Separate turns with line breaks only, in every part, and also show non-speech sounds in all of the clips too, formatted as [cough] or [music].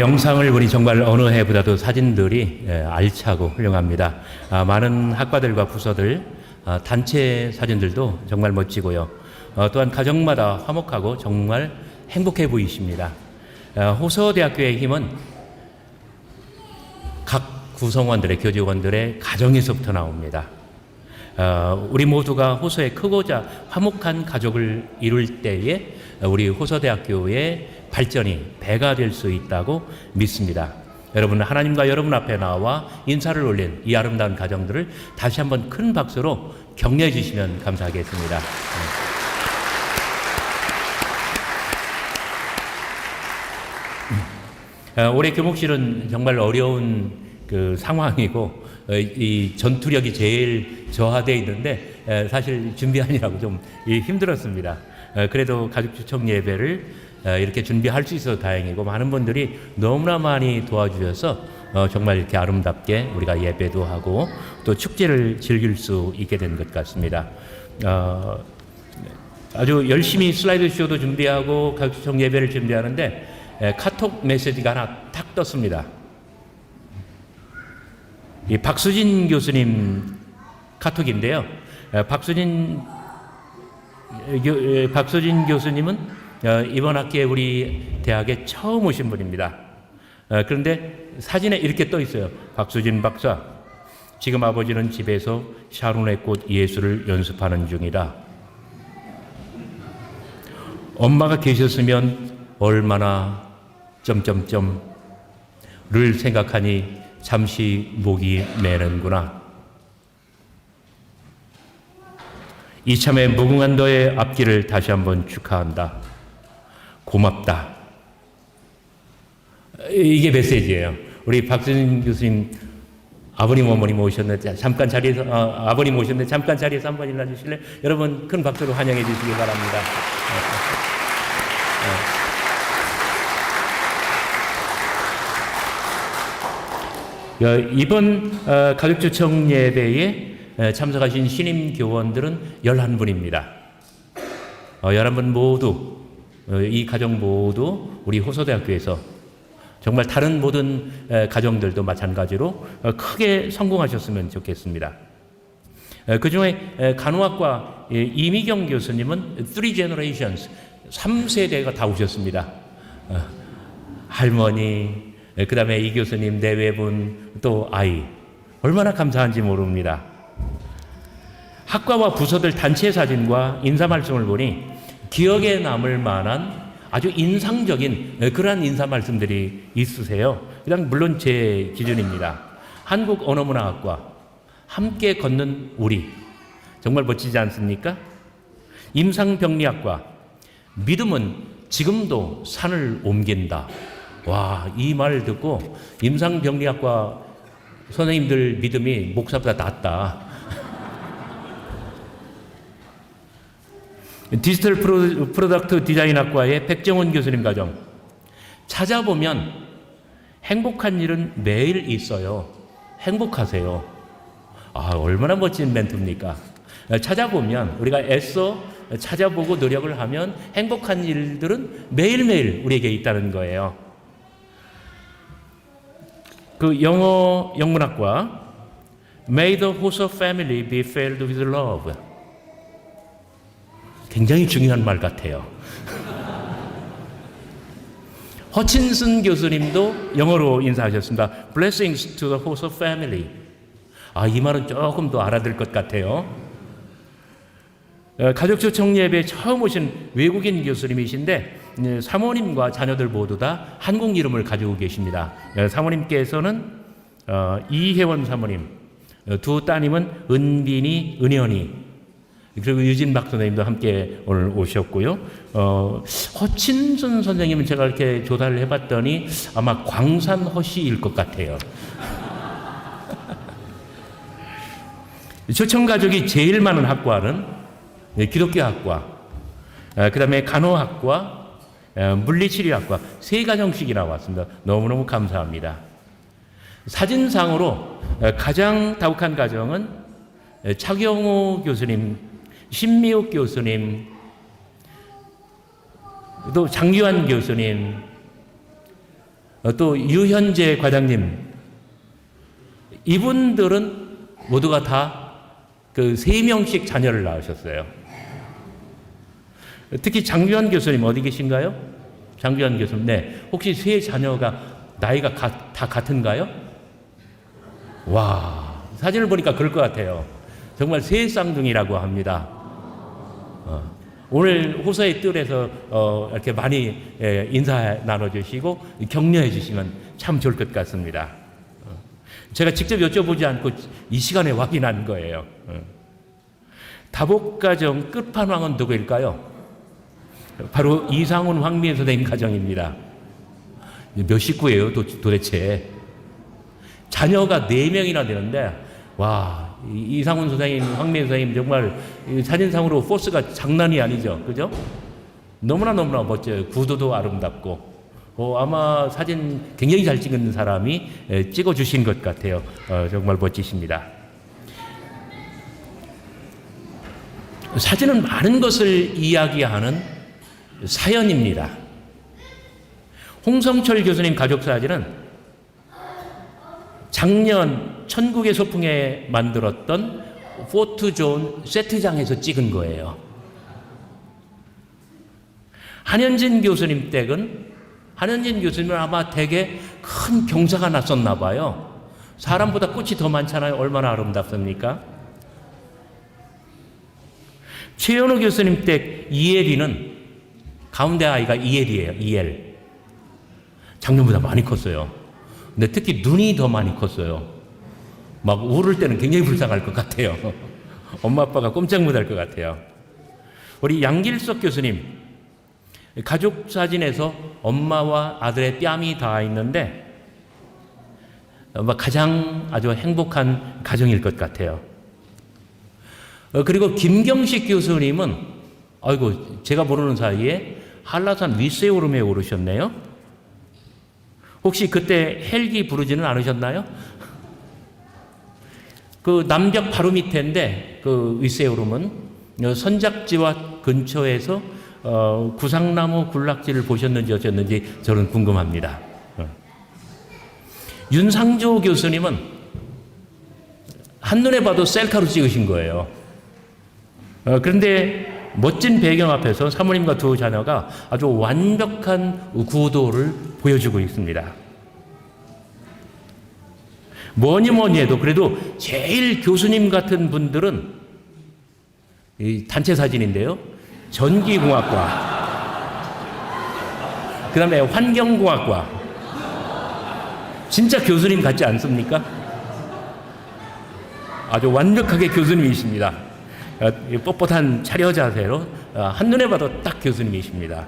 영상을 보니 정말 어느 해보다도 사진들이 예, 알차고 훌륭합니다. 아, 많은 학과들과 부서들 아, 단체 사진들도 정말 멋지고요. 어, 또한 가정마다 화목하고 정말 행복해 보이십니다. 아, 호서대학교의 힘은 각 구성원들의 교직원들의 가정에서부터 나옵니다. 어, 우리 모두가 호서에 크고자 화목한 가족을 이룰 때에 우리 호서대학교의 발전이 배가 될 수 있다고 믿습니다. 여러분 하나님과 여러분 앞에 나와 인사를 올린 이 아름다운 가정들을 다시 한번 큰 박수로 격려해 주시면 감사하겠습니다. 네. 어, 올해 교목실은 정말 어려운 그 상황이고 어, 이 전투력이 제일 저하되어 있는데 에, 사실 준비하느라고 좀 이, 힘들었습니다. 어, 그래도 가족 추청 예배를 어, 이렇게 준비할 수 있어서 다행이고 많은 분들이 너무나 많이 도와주셔서 어, 정말 이렇게 아름답게 우리가 예배도 하고 또 축제를 즐길 수 있게 된 것 같습니다. 어, 아주 열심히 슬라이드 쇼도 준비하고 추청 예배를 준비하는데 에, 카톡 메시지가 하나 탁 떴습니다. 이 박수진 교수님 카톡인데요. 에, 박수진 박수진 교수님은 어, 이번 학기에 우리 대학에 처음 오신 분입니다. 어, 그런데 사진에 이렇게 떠 있어요. 박수진 박사, 지금 아버지는 집에서 샤론의 꽃 예술을 연습하는 중이다. 엄마가 계셨으면 얼마나 점점점를 생각하니 잠시 목이 메는구나. 이참에 무궁한 너의 앞길을 다시 한번 축하한다. 고맙다. 이게 메시지예요. 우리 박수진 교수님 아버님 어머님 오셨는데 잠깐 자리에서 어, 아버님 오셨는데 잠깐 자리에서 한번 일어나 주실래? 여러분 큰 박수로 환영해 주시기 바랍니다. 어, 이번 어, 가족주청 예배에 에, 참석하신 신임 교원들은 11분입니다. 어, 11분 모두 어, 이 가정 모두 우리 호서대학교에서 정말 다른 모든 에, 가정들도 마찬가지로 어, 크게 성공하셨으면 좋겠습니다. 그 중에 간호학과 예, 이미경 교수님은 Three Generations, 3세대가 다 오셨습니다. 어, 할머니, 그 다음에 이 교수님, 내 외분, 또 아이. 얼마나 감사한지 모릅니다. 학과와 부서들 단체 사진과 인사 말씀을 보니 기억에 남을 만한 아주 인상적인 그러한 인사 말씀들이 있으세요. 그냥 물론 제 기준입니다. 한국 언어문화학과 함께 걷는 우리 정말 멋지지 않습니까? 임상병리학과 믿음은 지금도 산을 옮긴다. 와, 이 말 듣고 임상병리학과 선생님들 믿음이 목사보다 낫다. 디지털 프로, 프로덕트 디자인학과의 백정원 교수님 가정. 찾아보면 행복한 일은 매일 있어요. 행복하세요. 아, 얼마나 멋진 멘트입니까? 찾아보면 우리가 애써 찾아보고 노력을 하면 행복한 일들은 매일매일 우리에게 있다는 거예요. 그 영어 영문학과 May the host of family be filled with love. 굉장히 중요한 말 같아요. 허친슨 교수님도 영어로 인사하셨습니다. Blessings to the host of family. 아, 이 말은 조금 더 알아들 것 같아요. 어, 가족 초청 예배 처음 오신 외국인 교수님이신데 예, 사모님과 자녀들 모두 다 한국 이름을 가지고 계십니다. 예, 사모님께서는 어, 이혜원 사모님, 어, 두 따님은 은빈이, 은현이, 그리고 유진 박 선생님도 함께 오늘 오셨고요. 어, 허친순 선생님은 제가 이렇게 조사를 해봤더니 아마 광산 허씨일 것 같아요. [laughs] 초청 가족이 제일 많은 학과는 예, 기독교 학과, 그 다음에 간호학과, 에, 물리치료학과 세 가정씩이 나왔습니다. 너무너무 감사합니다. 사진상으로 에, 가장 다국한 가정은 에, 차경호 교수님, 신미옥 교수님, 또 장유한 교수님, 어, 또 유현재 과장님 이분들은 모두가 다 그 세 명씩 자녀를 낳으셨어요. 특히 장규환 교수님 어디 계신가요? 장규환 교수님, 네. 혹시 세 자녀가 나이가 가- 다 같은가요? 와, 사진을 보니까 그럴 것 같아요. 정말 새 쌍둥이라고 합니다. 어, 오늘 호서의 뜰에서 어, 이렇게 많이 예, 인사 나눠주시고 격려해 주시면 참 좋을 것 같습니다. 어, 제가 직접 여쭤보지 않고 이 시간에 확인한 거예요. 어. 다복가정 끝판왕은 누구일까요? 바로 이상훈 황미애 선생님 가정입니다. 몇 식구예요, 도, 도대체? 자녀가 네명이나 되는데, 와, 이- 이상훈 선생님, 황미애 선생님 정말 이 사진상으로 포스가 장난이 아니죠. 그죠? 너무나 너무나 멋져요. 구도도 아름답고. 어, 아마 사진 굉장히 잘 찍은 사람이 에, 찍어주신 것 같아요. 어, 정말 멋지십니다. 사진은 많은 것을 이야기하는 사연입니다. 홍성철 교수님 가족 사진은 작년 천국의 소풍에 만들었던 포트존 세트장에서 찍은 거예요. 한현진 교수님 댁은 한현진 교수님은 아마 되게 큰 경사가 났었나 봐요. 사람보다 꽃이 더 많잖아요. 얼마나 아름답습니까? 최현우 교수님 댁 이엘이는 가운데 아이가 이엘이에요. 이엘. 작년보다 많이 컸어요. 근데 특히 눈이 더 많이 컸어요. 막 울을 때는 굉장히 불쌍할 것 같아요. [laughs] 엄마 아빠가 꼼짝 못할 것 같아요. 우리 양길석 교수님 가족 사진에서 엄마와 아들의 뺨이 닿아 있는데 가장 아주 행복한 가정일 것 같아요. 어, 그리고 김경식 교수님은 아이고 제가 모르는 사이에 한라산 윗세오름에 오르셨네요. 혹시 그때 헬기 부르지는 않으셨나요? 그 남벽 바로 밑에인데 그 윗세오름은 어, 선작지와 근처에서 어, 구상나무 군락지를 보셨는지 어쩌는지 저는 궁금합니다. 어. 윤상조 교수님은 한눈에 봐도 셀카로 찍으신 거예요. 어, 그런데 멋진 배경 앞에서 사모님과 두 자녀가 아주 완벽한 구도를 보여주고 있습니다. 뭐니 뭐니 해도 그래도 제일 교수님 같은 분들은 이 단체 사진인데요. 전기공학과, 그 다음에 환경공학과. 진짜 교수님 같지 않습니까? 아주 완벽하게 교수님이십니다. 어, 이 뻣뻣한 차려 자세로 어, 한눈에 봐도 딱 교수님이십니다.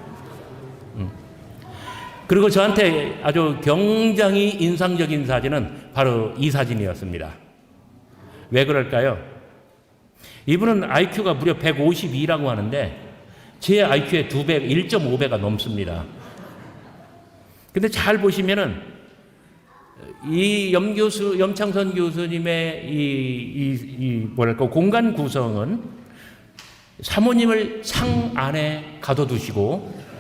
음. 그리고 저한테 아주 굉장히 인상적인 사진은 바로 이 사진이었습니다. 왜 그럴까요? 이분은 IQ가 무려 152라고 하는데 제 IQ의 두 배, 1.5배가 넘습니다. 근데 잘 보시면은 이 염교수, 염창선 교수님의 이, 이, 이 뭐랄까 공간 구성은 사모님을 창 안에 가둬두시고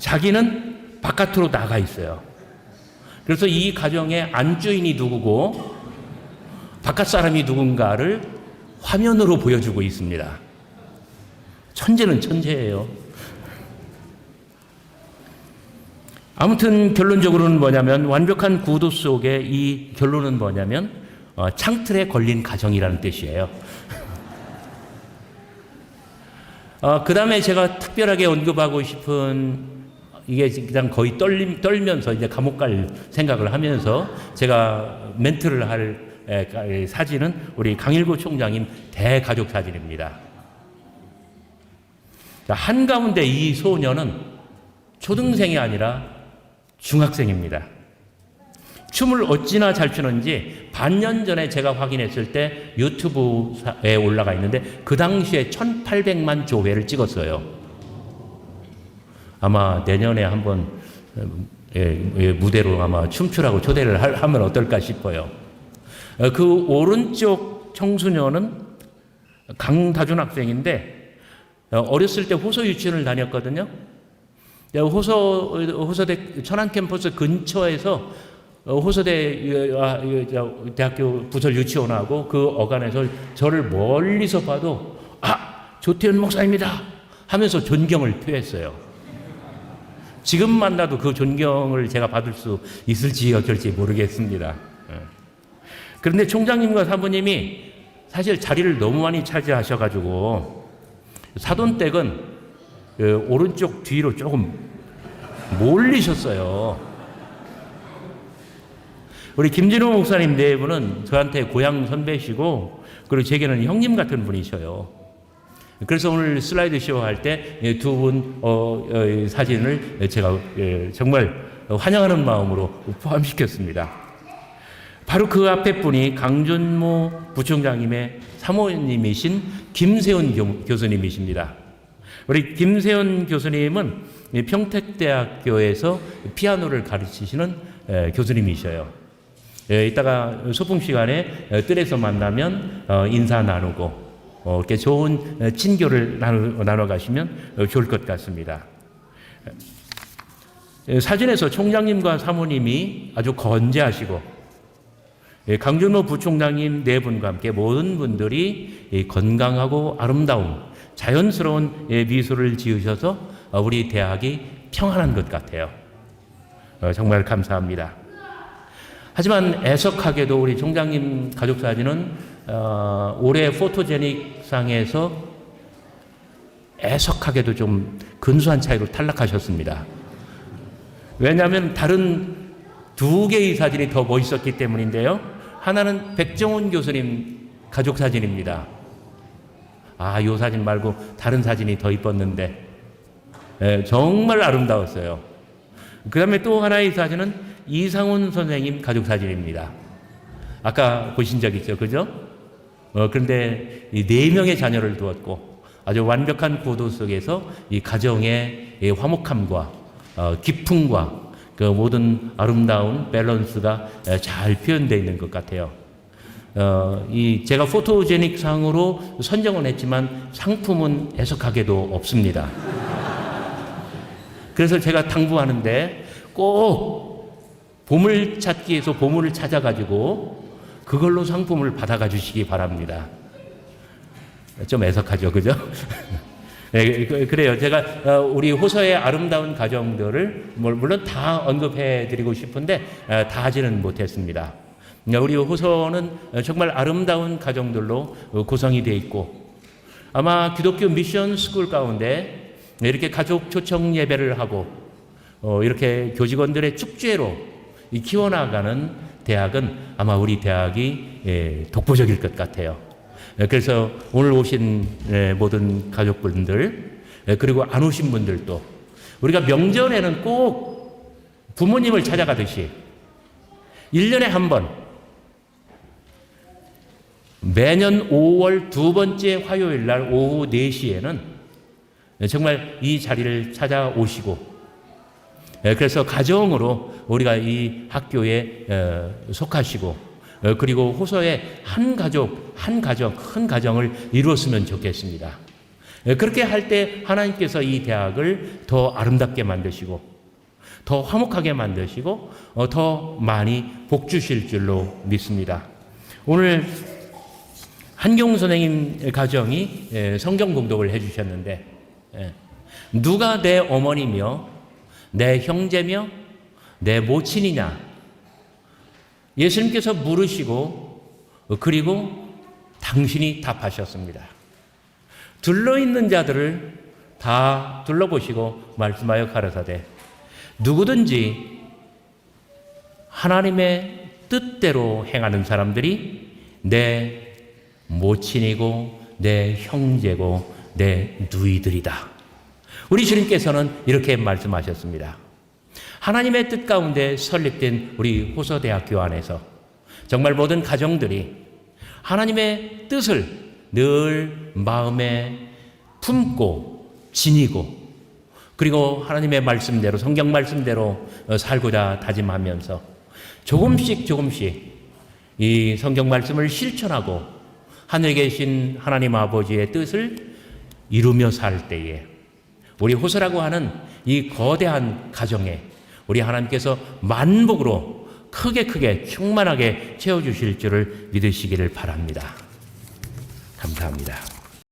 자기는 바깥으로 나가 있어요. 그래서 이 가정의 안주인이 누구고 바깥 사람이 누군가를 화면으로 보여주고 있습니다. 천재는 천재예요. 아무튼 결론적으로는 뭐냐면 완벽한 구도 속에 이 결론은 뭐냐면 어, 창틀에 걸린 가정이라는 뜻이에요. 어, 그 다음에 제가 특별하게 언급하고 싶은 이게 그냥 거의 떨림, 떨면서 이제 감옥 갈 생각을 하면서 제가 멘트를 할 사진은 우리 강일구 총장님 대가족 사진입니다. 자, 한가운데 이 소녀는 초등생이 아니라 중학생입니다. 춤을 어찌나 잘 추는지 반년 전에 제가 확인했을 때 유튜브에 올라가 있는데 그 당시에 1800만 조회를 찍었어요. 아마 내년에 한번 음, 예, 예, 무대로 아마 춤추라고 초대를 할- 하면 어떨까 싶어요. 어, 그 오른쪽 청소년은 강다준 학생인데 어, 어렸을 때 호소 유치원을 다녔거든요. 호서 호서대 천안 캠퍼스 근처에서 어, 호서대 어, 아, 대학교 부설 유치원하고 그 어간에서 저를 멀리서 봐도 아 조태현 목사입니다 하면서 존경을 표했어요. 지금 만나도 그 존경을 제가 받을 수 있을지 어쩔지 모르겠습니다. 예. 그런데 총장님과 사부님이 사실 자리를 너무 많이 차지하셔가지고 사돈댁은 그 오른쪽 뒤로 조금 몰리셨어요. 우리 김진호 목사님 네 분은 저한테 고향 선배시고 그리고 제게는 형님 같은 분이셔요. 그래서 오늘 슬라이드 쇼 할 때 두분 어, 어, 사진을 제가 예, 정말 환영하는 마음으로 포함시켰습니다. 바로 그 앞에 분이 강준모 부총장님의 사모님이신 김세훈 교- 교수님이십니다. 우리 김세훈 교수님은 이 평택대학교에서 피아노를 가르치시는 에, 교수님이셔요. 예, 이따가 소풍 시간에 어, 뜰에서 만나면 어, 인사 나누고 어, 이렇게 좋은 어, 친교를 나눠 가시면 어, 좋을 것 같습니다. 예, 사진에서 총장님과 사모님이 아주 건재하시고 예, 강준호 부총장님 네 분과 함께 모든 분들이 이 건강하고 아름다운 자연스러운 예, 미소를 지으셔서 어, 우리 대학이 평안한 것 같아요. 어, 정말 감사합니다. 하지만 애석하게도 우리 총장님 가족 사진은 어, 올해 포토제닉 상에서 애석하게도 좀 근소한 차이로 탈락하셨습니다. 왜냐하면 다른 두 개의 사진이 더 멋있었기 때문인데요. 하나는 백정훈 교수님 가족 사진입니다. 아, 요 사진 말고 다른 사진이 더 이뻤는데 예, 정말 아름다웠어요. 그 다음에 또 하나의 사진은 이상훈 선생님 가족 사진입니다. 아까 보신 적 있죠, 그죠? 어, 그런데 이 네 명의 자녀를 두었고 아주 완벽한 구도 속에서 이 가정의 이 화목함과 어, 기품과 그 모든 아름다운 밸런스가 에, 잘 표현되어 있는 것 같아요. 어, 이 제가 포토제닉 상으로 선정은 했지만 상품은 애석하게도 없습니다. 그래서 제가 당부하는데 꼭 보물 찾기에서 보물을 찾아가지고 그걸로 상품을 받아가 주시기 바랍니다. 좀 애석하죠, 그죠? [laughs] 네, 그- 그래요. 제가 어, 우리 호서의 아름다운 가정들을 물- 물론 다 언급해 드리고 싶은데 어, 다 하지는 못했습니다. 우리 호서는 정말 아름다운 가정들로 어, 구성이 되어 있고 아마 기독교 미션 스쿨 가운데 이렇게 가족 초청 예배를 하고 어, 이렇게 교직원들의 축제로 이 키워나가는 대학은 아마 우리 대학이 예, 독보적일 것 같아요. 예, 그래서 오늘 오신 예, 모든 가족분들 예, 그리고 안 오신 분들도 우리가 명절에는 꼭 부모님을 찾아가듯이 1년에 한 번 매년 5월 두 번째 화요일 날 오후 4시에는 정말 이 자리를 찾아오시고 예, 그래서 가정으로 우리가 이 학교에 어, 속하시고 어, 그리고 호서의 한 가족, 한 가정, 큰 가정을 이루었으면 좋겠습니다. 예, 그렇게 할 때 하나님께서 이 대학을 더 아름답게 만드시고 더 화목하게 만드시고 어, 더 많이 복 주실 줄로 믿습니다. 오늘 한경 선생님 가정이 예, 성경 공독을 해주셨는데 예, 누가 내 어머니며 내 형제며 내 모친이냐 예수님께서 물으시고 어, 그리고 당신이 답하셨습니다. 둘러 있는 자들을 다 둘러보시고 말씀하여 가라사대 누구든지 하나님의 뜻대로 행하는 사람들이 내 모친이고 내 형제고 내 누이들이다. 우리 주님께서는 이렇게 말씀하셨습니다. 하나님의 뜻 가운데 설립된 우리 호서대학교 안에서 정말 모든 가정들이 하나님의 뜻을 늘 마음에 품고 지니고 그리고 하나님의 말씀대로 성경 말씀대로 어, 살고자 다짐하면서 조금씩 조금씩 이 성경 말씀을 실천하고 하늘에 계신 하나님 아버지의 뜻을 이루며 살 때에 우리 호소라고 하는 이 거대한 가정에 우리 하나님께서 만복으로 크게 크게 충만하게 채워주실 줄을 믿으시기를 바랍니다. 감사합니다.